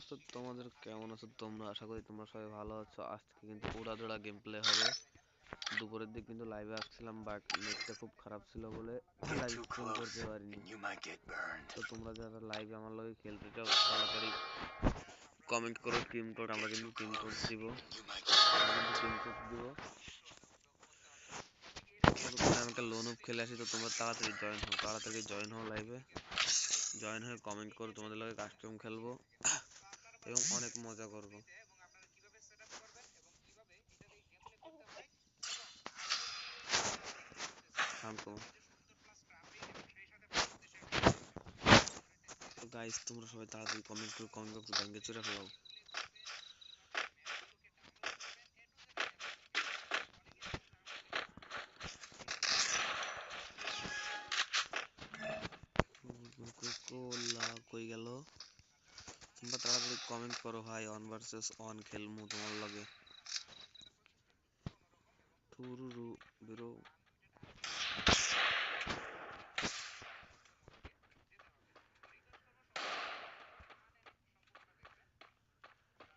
দোস্ত তোমাদের কেমন আছো? তোমরা আশা করি তোমরা সবাই ভালো আছো। আজকে কিন্তু উড়াদোড়া গেম প্লে হবে। দুপুরের দিক কিন্তু লাইভে আসছিলাম বাট নেটটা খুব খারাপ ছিল বলে লাইভ স্ট্রিম করতে পারিনি. তো তোমরা যারা লাইভে আমার লগে খেলতে চাও তাড়াতাড়ি কমেন্ট করো টিম কোড আমরা কিন্তু টিম কোড দিব। টিম কোড দিব। আমি একটা লোন অফ খেলে আসি তো তোমরা তাড়াতাড়ি জয়েন হও তাড়াতাড়ি জয়েন হও লাইভে জয়েন হয়ে কমেন্ট করো তোমাদের লগে কাস্টম খেলব। এবং অনেক মজা করব। গাইস তোমরা সবাই তাড়াতাড়ি কমেন্ট করো কমেন্ট বক্সে ব্যাঙ্গে চুরে ফেলাও। কোলা কই গেল? তোমরা তাড়াতাড়ি কমেন্ট করো ভাই অন ভার্সেস অন খেলমু তোমার লগে।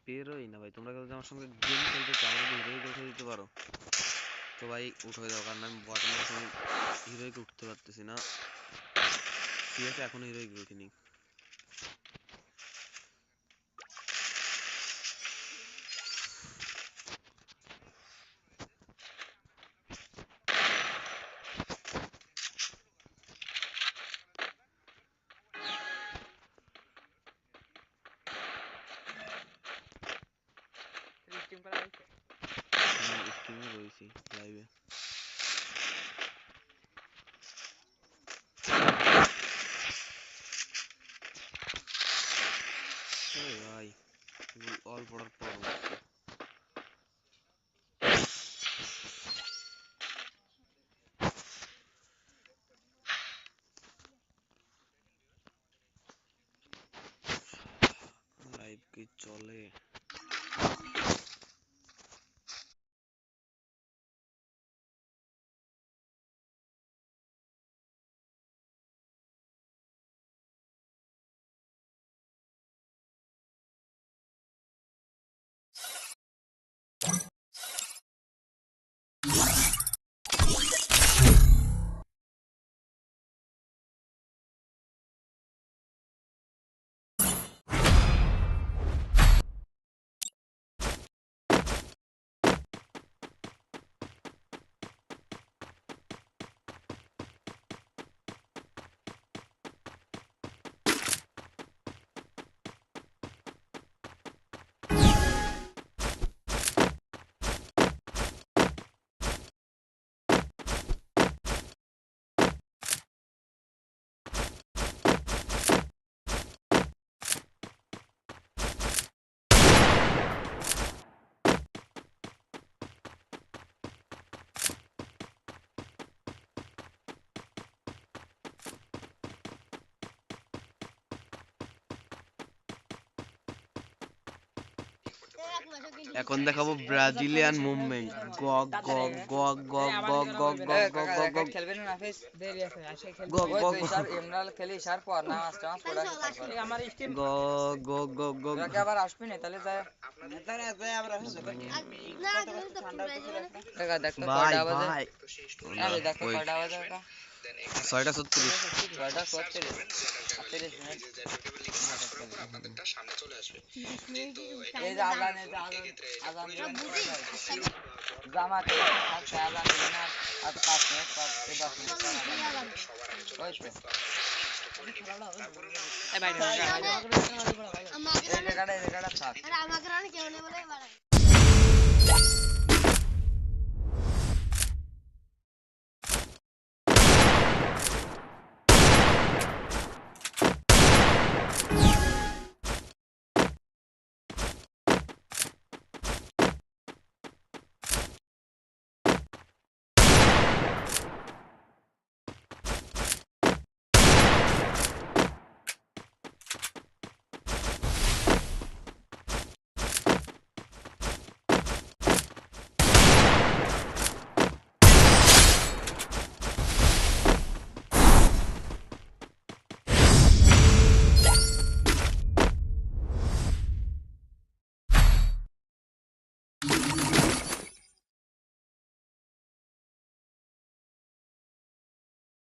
বেরোই না ভাই, তোমরা যদি আমার সঙ্গে গেম খেলতে চাও আমাকে উঠে দিতে পারো। তো ভাই উঠে দাও, কারণ আমি বর্তমানে হিরোইকে উঠতে পারতেছি না। ঠিক আছে, এখনও হিরোইকে উঠিনি। टीम में थी लाइव है ऑल बॉर्डर पर लाइव की चले। এখন দেখাবো ব্রাজিলিয়ান মুভমেন্ট গগ গগ গগ গগ গগ গগ গগ গগ গগ। গগ খেলবেন না নাফিস দেরি আছে আসে খেলবে। গগ গগ স্যার এমরাল খেলি স্যার পর না আসতে মাস পড়া আমার স্ট্রিম গগ গগ গগ গগ। কি আবার আসবি না তাহলে যায়। দেখা দেখ তো কয়টা বাজে? ভাই। আরে দেখ তো কয়টা বাজে ছয়টা ছত্রিশ ছয়টা আপনাদেরটা সামনে চলে আসবে এই যে আজান এই যে আজান আজান জামাত থাকছে আজান দিনার আর পাঁচ মিনিট পাঁচ দশ মিনিট সবার আগে চলে আসবে আমাকে কেউ নেই বলে